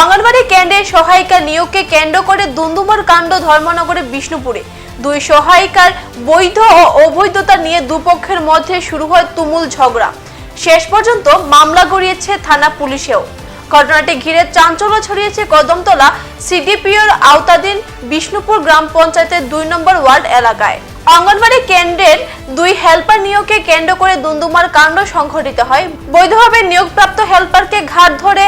অঙ্গনবাড়ি কেন্দ্রে সহায়িকা নিয়োগকে কেন্দ্র করে দুন্দুমার কাণ্ড ধর্মনগরে বিষ্ণুপুরে। দুই সহায়িকার বৈধ ও অবৈধতা নিয়ে দুপক্ষের মধ্যে শুরু হয় তুমুল ঝগড়া। শেষ পর্যন্ত মামলা গড়িয়েছে থানা পুলিশেও। ঘটনাটি ঘিরে চাঞ্চল্য ছড়িয়েছে কদমতলা সিডিপিওর আওতাধীন বিষ্ণুপুর গ্রাম পঞ্চায়েতের দুই নম্বর ওয়ার্ড এলাকায়। অঙ্গনবাড়ি কেন্দ্রের দুই হেল্পার নিয়োগকে কেন্দ্র করে দুন্দুমার কাণ্ড সংঘটিত হয়। বৈধভাবে নিয়োগপ্রাপ্ত হেল্পারকে ঘাট ধরে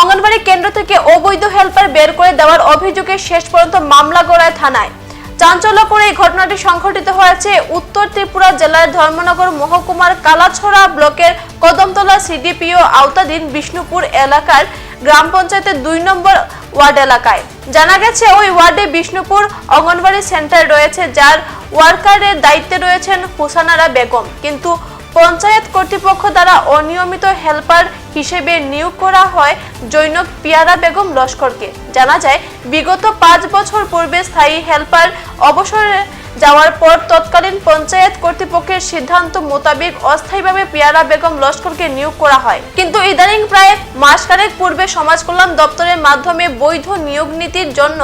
অঙ্গনবাড়ি কেন্দ্র থেকে অবৈধ হেল্পার বের করে দেওয়ার অভিযোগে শেষ পর্যন্ত মামলা গড়ায় থানায়। চাঞ্চল্যকর এই ঘটনাটি সংঘটিত হয়েছে উত্তর ত্রিপুরা জেলার ধর্মনগর মহকুমার কালাছড়া ব্লকের কদমতলা সিডিপিও আওতাধীন বিষ্ণুপুর এলাকার গ্রাম পঞ্চায়েতের দুই নম্বর ওয়ার্ড এলাকায়। জানা গেছে, ওই ওয়ার্ডে বিষ্ণুপুর অঙ্গনবাড়ি সেন্টার রয়েছে, যার ওয়ার্কারের দায়িত্বে রয়েছেন হুসানারা বেগম। কিন্তু পঞ্চায়েত কর্তৃপক্ষ দ্বারা অনিয়মিত হেল্পার হিসেবে নিয়োগ করা হয় জৈনব পিয়ারা বেগম লস্করকে। জানা যায়, বিগত পাঁচ বছর পূর্বে স্থায়ী হেল্পার অবসরে যাওয়ার পর তৎকালীন পঞ্চায়েত কর্তৃপক্ষের সিদ্ধান্ত মোতাবেক অস্থায়ীভাবে পিয়ারা বেগম লস্করকে নিয়োগ করা হয়। কিন্তু ইদানিং প্রায় মাসখানেক পূর্বে সমাজ কল্যাণ দপ্তরের মাধ্যমে বৈধ নিয়োগ নীতির জন্য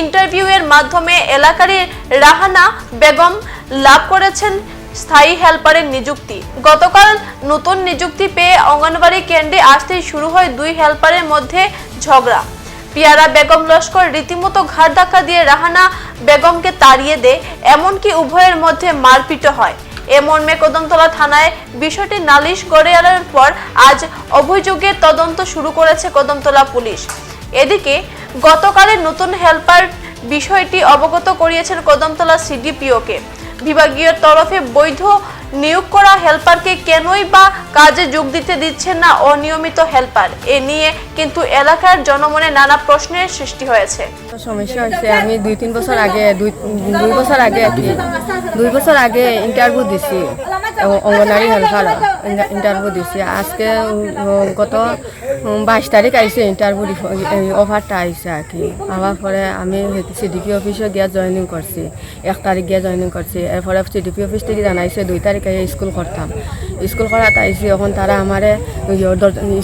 ইন্টারভিউয়ের মাধ্যমে এলাকারই রাহানা বেগম লাভ করেছেন। স্থায়ী হেল্পারের নিযুক্তি। গতকাল নতুন নিযুক্তি পেয়ে অঙ্গনবাড়ি কেন্দ্রে আসতেই শুরু হয় দুই হেল্পারের মধ্যে ঝগড়া। পিয়ারা বেগম লস্কর রীতিমতো ঘাট ধাক্কা দিয়ে রাহানা বেগমকে তাড়িয়ে দেয়, এমনকি উভয়ের মধ্যে মারপিটও হয়। এ মর্মে কদমতলা থানায় বিষয়টি নালিশ গড়ে আনার পর আজ অভিযোগের তদন্ত শুরু করেছে কদমতলা পুলিশ। এদিকে, গতকালের নতুন হেল্পার বিষয়টি অবগত করিয়েছেন কদমতলা সিডিপিওকে। বিভাগীয় তরফে বৈধ নিয়োগ করা হেল্পারকে কেনই বা কাজে যোগ দিতে দিচ্ছেন না অনিয়মিত হেল্পার? এ নিয়ে কিন্তু এলাকার জনমনে নানা প্রশ্নের সৃষ্টি হয়েছে। সমস্যা হয়েছে, আমি দুই, তিন বছর আগে, দুই দুই বছর আগে দুই বছর আগে ইন্টারভিউ দিছি, অঙ্গনারী হেল্পার, ইন্টারভিউ দিছি। আজকে গত বাইশ তারিখ আইছে ইন্টারভিউ অফারটা আইছে আর কি। আবার পরে আমি সিডিপি অফিসে গিয়া জয়েনিং করছি। এক তারিখ গিয়া জয়েনিং করছি। এরপরে সিডিপি অফিস থেকে জানাইছে, দুই তারিখে স্কুল করতাম। স্কুল করাত আইছি, এখন তারা আমারে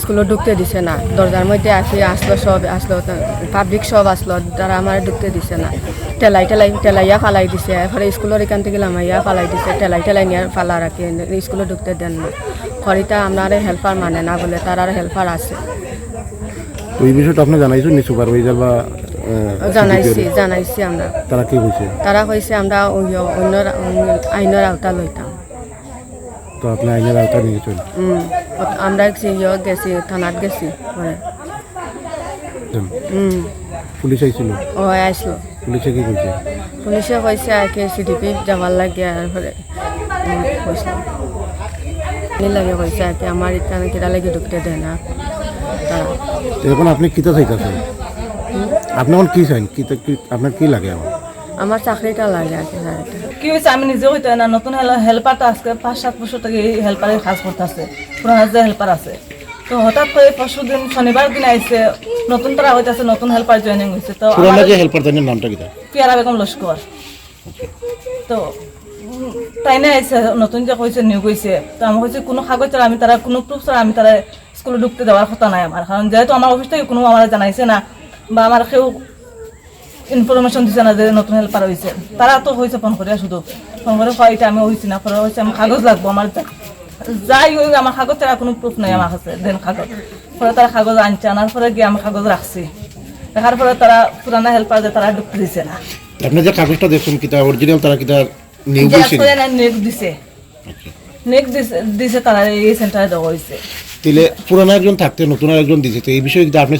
স্কুলে ঢুকতে দিছে না। দরজার মধ্যে আসি, আসলো সব, আসলো পাবলিক সব আসলো, তারা আমার ঢুকতে দিছে না। টেলাই টেলাই টেলাইয়া ফালাই দিছে এরপরে স্কুলের এখান থেকে লামাইয়া ফালাই দিছে টেলাই টেলাই নিয়ে ফালা রাখি স্কুলে ঢুকতে দেন না খরিতা আপনার হেল্পার মানে না বলে তার আর হেল্পার আছে তো এই বিষয়টা আপনি জানাইছেন নি সুপারভাইজার বা আহ, জানাইছি CDPO? জানাইছি আমরা তারা কি কইছে তারা কইছে আমরা অন্য আইনের আওতা লইতাম তো আপনি আইনের আওতা নিয়েছেন উম, আমরা গেছি ইয়ে গেছি থানাত গেছি পরে উম, পুলিশ আইছিল ও আসলো পুলিশে কি কইছে? পুলিশে কইছে আর কি সিডিপি যাবার লাগে আর পরে লাগে কইছে আর কি আমার এখানে কিরা লাগে ঢুকতে দেয় না। এখন আপনি কিতা চাইতেছেন? আপনি এখন কি চাইন? কিতা কি- আপনার কি লাগে এখন? আমার চাকরিটা লাগে আর কি কি হয়েছে আমি নিজে হইতে না। নতুন হেল্পারটা আজকে পাঁচ সাত বছর থেকে এই হেল্পারের কাজ করতেছে। পুরানো যে হেল্পার আছে। তো হঠাৎ করে পরশু দিন শনিবার দিন আইসে নতুন তারা হইতেছে নতুন হেল্পার জয়েনিং হয়েছে তো পুরানা আমার যে হেল্পার তাদের নামটা কিতা পিয়ারা বেগম লস্কর। তো তাই না আইসে নতুন যে কইছে নিয়োগ হয়েছে তো আমি কইছে কোনো কাগজ ছাড়া আমি তারা কোনো প্রুফ ছাড়া আমি তারা স্কুলে ঢুকতে দেওয়ার কথা নাই আমার। কারণ যেহেতু আমার অফিস থেকে কোনো আমার জানাইছে না বা আমার কেউ ইনফরমেশন দিছে না যে নতুন হেল্পার হয়েছে তারা তো হয়েছে ফোন করে শুধু। ফোন করে এটা আমি হয়েছি না পরে হয়েছে আমার কাগজ লাগবো আমার যাই হোক আমার কাগজ ছাড়া কোনো প্রুফ নাই আমার কাছে দেন কাগজ। পরে তারা কাগজ আনছে আনার পরে গিয়ে আমার কাগজ রাখছি। দেখার পরে তারা পুরানা হেল্পার যে তারা ঢুকতে দিছে না। আপনি যে কাগজটা দেখছেন কিতা অরিজিনাল তারা নিয়োগ হয়েছিল নেক দিছে। নেক দিছে দিছে তারা এই সেন্টারে দেওয়া হয়েছে। তাহলে পুরানা একজন থাকতে নতুন একজন দিছে তো এই বিষয়ে আপনি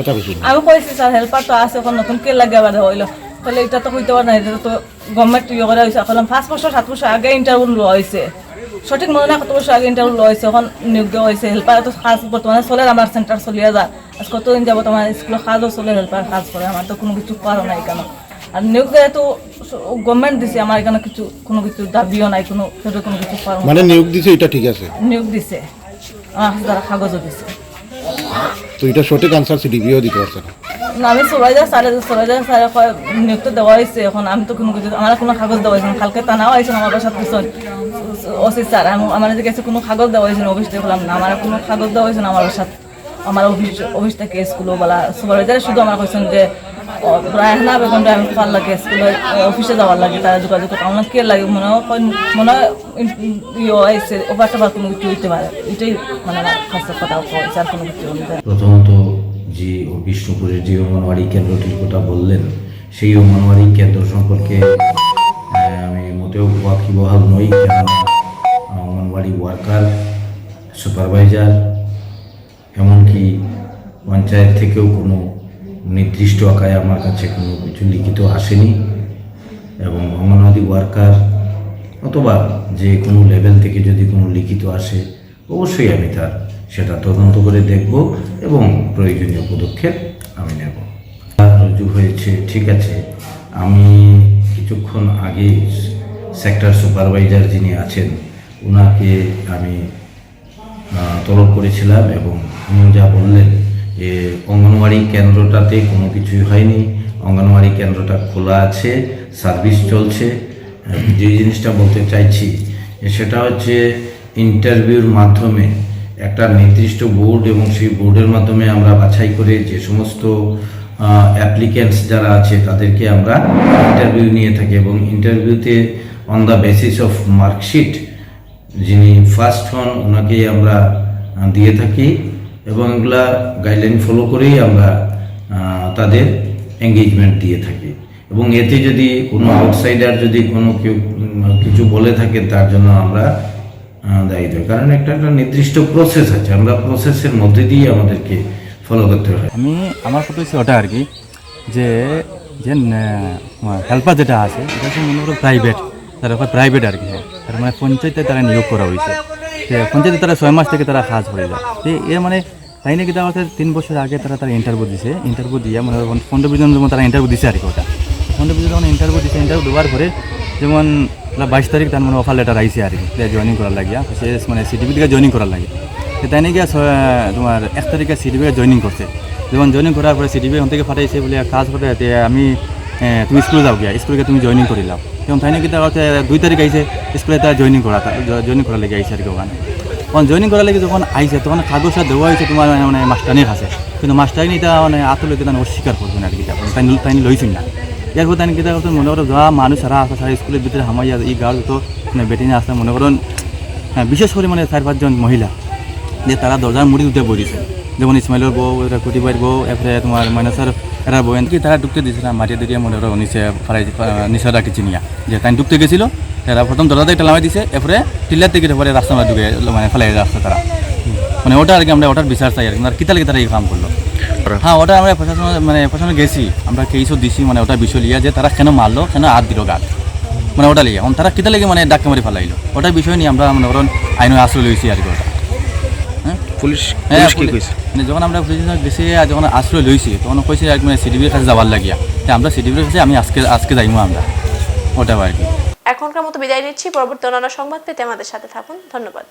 কথা কইছেন আমি কইছি স্যার হেল্পার তো আছে এখন নতুন কে লাগে আবার হইল? তাহলে এটা তো হইতে পারে না এটা তো গভর্নমেন্ট ইয়ে করা হয়েছে এখন পাঁচ বছর সাত বছর আগে ইন্টারভিউ লওয়া হয়েছে সঠিক মনে না কত বছর আগে ইন্টারভিউ লওয়া হয়েছে এখন নিয়োগ দেওয়া হয়েছে হেল্পার তো কাজ বর্তমানে চলে আমার সেন্টার চলিয়ে যায় আজ কতদিন যাব তোমার স্কুলের কাজও চলে হেল্পার কাজ করে আমার তো কোনো কিছু করার নাই কেন আর নিয়োগ যেহেতু গভর্নমেন্ট দিছে আমার এখানে কিছু কোনো কিছু দাবিও নাই কোনো সেটা কোনো কিছু করার মানে নিয়োগ দিছে এটা ঠিক আছে? নিয়োগ দিছে আমার হাতে তারা কাগজও দিছে। তো এটা সঠিক আনসার সিডিপিও দিতে পারছে না? না, আমি সবাই যা স্যারে সবাই যা কয় নিয়োগ তো দেওয়া হয়েছে এখন আমি তো কোনো কিছু আমার কোনো কাগজ দেওয়া হয়েছে না। কালকে টানাও হয়েছে আমার বাসার পিছন ওসি স্যার, আমি, আমার কাছে কোনো কাগজ দেওয়া হয়েছে না অফিস দেখলাম না, আমার কোনো কাগজ দেওয়া হয়েছে না, আমার সাথে আমার অফিস অফিস থেকে স্কুলও বলা সুপারভাইজারে শুধু আমার কইছেন যে রায়হানা বেগম আমি ফাল লাগে, স্কুলে অফিসে যাওয়ার লাগে, তারা যোগাযোগ করতে আমার কে লাগে, মনে হয় মনে হয় ইয়ে আইসে ওভার টোভার কোনো কিছু হইতে পারে এটাই মানে আমার কথা কইছে আর কোনো কিছু না। প্রথমত, যে বিষ্ণুপুরের যে অঙ্গনওয়াড়ি কেন্দ্রটির কথা বললেন, সেই অঙ্গনওয়াড়ি কেন্দ্র সম্পর্কে আমি মোটেও ওয়াকিবহাল নই, কেননা অঙ্গনওয়াড়ি ওয়ার্কার, সুপারভাইজার, এমনকি পঞ্চায়েত থেকেও কোনো নির্দিষ্ট আকারে আমার কাছে কোনো কিছু লিখিত আসেনি এবং অঙ্গনওয়াড়ি ওয়ার্কার অথবা যে কোনো লেভেল থেকে যদি কোনো লিখিত আসে, অবশ্যই আমি তার সেটা তদন্ত করে দেখব এবং প্রয়োজনীয় পদক্ষেপ আমি নেব। রুজু হয়েছে, ঠিক আছে, আমি কিছুক্ষণ আগে সেক্টর সুপারভাইজার যিনি আছেন ওনাকে আমি তলব করেছিলাম এবং উনি যা বললেন যে অঙ্গনওয়াড়ি কেন্দ্রটাতে কোনো কিছুই হয়নি, অঙ্গনওয়াড়ি কেন্দ্রটা খোলা আছে, সার্ভিস চলছে। যে জিনিসটা বলতে চাইছি, সেটা হচ্ছে ইন্টারভিউর মাধ্যমে একটা নির্দিষ্ট বোর্ড এবং সেই বোর্ডের মাধ্যমে আমরা বাছাই করে যে সমস্ত অ্যাপ্লিক্যান্টস যারা আছে তাদেরকে আমরা ইন্টারভিউ নিয়ে থাকি এবং ইন্টারভিউতে on the basis of marksheet যিনি ফার্স্ট হন ওনাকেই আমরা দিয়ে থাকি এবং এগুলা গাইডলাইন ফলো করেই আমরা তাদের এঙ্গেজমেন্ট দিয়ে থাকি। এবং এতে যদি কোনো আউটসাইডার যদি কোনো কেউ কিছু বলে থাকে তার জন্য আমরা দায়ী দেয় কারণ একটা একটা নির্দিষ্ট প্রসেস আছে আমরা প্রসেসের মধ্যে দিয়ে আমাদেরকে ফলো করতে হয়। আমি আমার কথা হচ্ছে ওটা আর কি যে যে হেল্পার যেটা আছে এটা হচ্ছে মনে করো প্রাইভেট তারা প্রাইভেট আর কি হ্যাঁ। তার মানে পঞ্চায়েতে তারা নিয়োগ করা হয়েছে। পঞ্চায়েতে তারা ছয় মাস থেকে তারা কাজ করে যায়। এর মানে তাই নাকি তারা তিন বছর আগে তারা তারা ইন্টারভিউ দিছে। ইন্টারভিউ দিয়ে মানে পনেরো বিশ জন তারা ইন্টারভিউ দিছে আর কি ওটা। পনেরো বিশ জন ইন্টারভিউ দিছে ইন্টারভিউ দেওয়ার পরে যেমন বাইশ তারিখ তার মানে অফার লেটার আইসে আর কি জয়েনিং করার লাগিয়া। সে মানে সিটিভি থেকে জয়েনিং করার লাগে তাই নাকি তোমার এক তারিখে সিটিভি জয়েনিং করছে। যেমন জয়েনিং করার পরে সিটিভি ওখান থেকে পাঠাইছে বলে কাজ করে আমি তুমি স্কুলে যাও গিয়া স্কুলে তুমি জয়েনিং করিলাম যেমন নাকি তার হচ্ছে দুই তারিখ আইছে স্কুলে তার জয়েনিং করা জয়েনিং করার লেগে আইসে আর কি ওখানে তখন জয়েনিং করার লেগে যখন আইছে তখন কাগজটা দেওয়া হয়েছে তোমার মানে মাস্টারনির কাছে কিন্তু মাস্টারনি তা মানে আতলে তার অস্বীকার করছে না আর কি তাই তাই লইছিল না। এরপর তাই কিতা করতে মনে করো যা মানুষ সারা আসা সারা স্কুলের ভিতরে হামাইয়া এই গাঁর তো মানে বেটিনে আসতে মনে করুন বিশেষ করে মানে চার পাঁচজন মহিলা। যে তারা দরজার মুড়ি উঠে পড়িছে যেমন ইসমাইলের বউ এরা কুটিবাইর বউ এরপরে তোমার মাইনাসের এরা বউ এনকি তারা ঢুকতে দিয়েছিল মাটিয়ে দিয়ে মনে করো নিচে ফারাই নিচে রাখি চিনিয়া। যে তাই ঢুকতে গেছিল তারা প্রথম দরজাতে একটা লামাই দিছে এরপরে টিল্লার থেকে পরে রাস্তা ঢুকে মানে ফেলাই রাস্তা তারা। মানে ওটা আর কি আমরা ওটার বিচার চাই আর কি কিতা লাগে তারা এই কাম করল। হ্যাঁ ওটা আমরা প্রশাসন মানে প্রশাসনে গেছি আমরা কেসও দিছি মানে ওটা বিষয় লিয়া যে তারা কেন মারলো কেন হাত দিল গাত। মানে ওটা লিয়ে এখন তারা কিতা লেগে মানে ডাক্কা মারি ফেলাইলো। ওটার বিষয় নিয়ে আমরা মানে ওরকম আইন আশ্রয় লইছি আর কি ওটা। পুলিশ হ্যাঁ, পুলিশ কি কইছে? মানে যখন আমরা গেছি আর যখন আশ্রয় লইছি তখন কইছে আর মানে সিডিবির কাছে যাবার লাগিয়া। তো আমরা সিডিবির কাছে আমি আজকে আজকে যাইমু আমরা। ওটা আর কি। এখনকার মতো বিদায় নিচ্ছি। পরবর্তী অন্যান্য সংবাদ পেতে আমাদের সাথে থাকুন। ধন্যবাদ।